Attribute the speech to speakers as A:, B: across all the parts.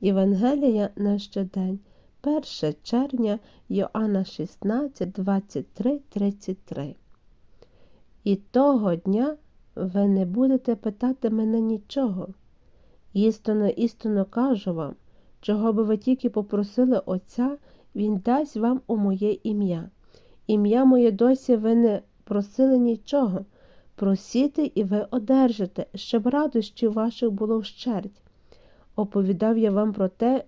A: Євангелія на щодень, 1 червня, Йоанна 16, 23, 33. І того дня ви не будете питати мене нічого. Істинно, істинно кажу вам, чого би ви тільки попросили Отця, Він дасть вам у моє ім'я. Ім'я моє досі ви не просили нічого. Просіте, і ви одержите, щоб радощів ваших було вщерть. Оповідав я вам про те,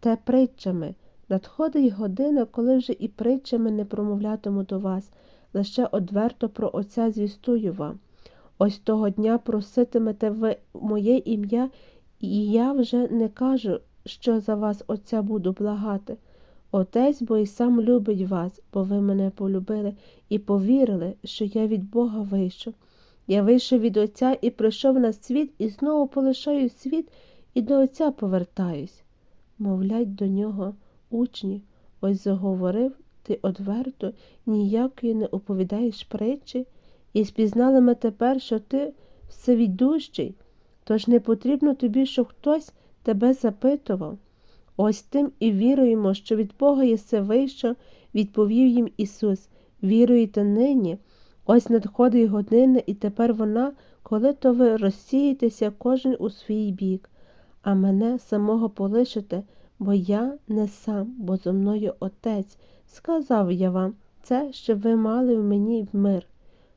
A: те притчами. Надходить година, коли вже і притчами не промовлятиму до вас, лише одверто про Отця звістую вам. Ось того дня проситимете ви моє ім'я, і я вже не кажу, що за вас Отця буду благати. Отець бо й сам любить вас, бо ви мене полюбили і повірили, що я від Бога вийшов. Я вийшов від Отця і прийшов на світ, і знову полишаю світ, і до Отця повертаюсь. Мовлять до нього учні, ось заговорив ти одверто, ніякої не оповідаєш притчі, і спізнали ми тепер, що ти всевідущий, тож не потрібно тобі, щоб хтось тебе запитував. Ось тим і віруємо, що від Бога єси вийшов, відповів їм Ісус. Віруєте нині, ось надходить година, і тепер вона, коли то ви розсієтеся кожен у свій бік, а мене самого полишите, бо я не сам, бо зо мною Отець. Сказав я вам це, щоб ви мали в мені мир.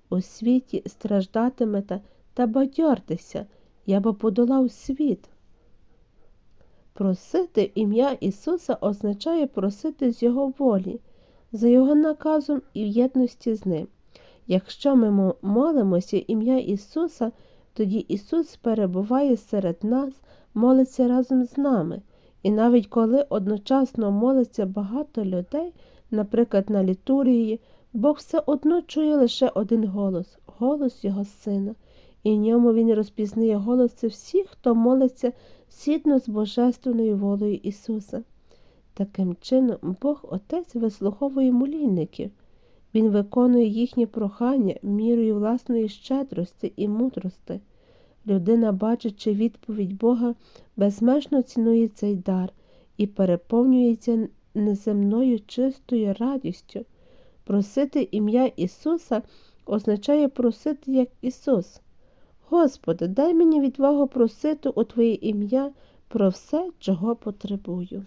A: У світі страждатимете та бадьортеся, я бо подолав світ. Просити ім'я Ісуса означає просити з Його волі, за Його наказом і в єдності з Ним. Якщо ми молимося ім'я Ісуса, тоді Ісус перебуває серед нас, молиться разом з нами. І навіть коли одночасно молиться багато людей, наприклад, на літургії, Бог все одно чує лише один голос голос Його Сина, і в ньому Він розпізнає голоси всіх, хто молиться згідно з Божественною волею Ісуса. Таким чином, Бог Отець вислуховує молільників, Він виконує їхнє прохання мірою власної щедрості і мудрости. Людина, бачачи відповідь Бога, безмежно цінує цей дар і переповнюється неземною чистою радістю. Просити ім'я Ісуса означає просити як Ісус. Господи, дай мені відвагу просити у Твоє ім'я про все, чого потребую.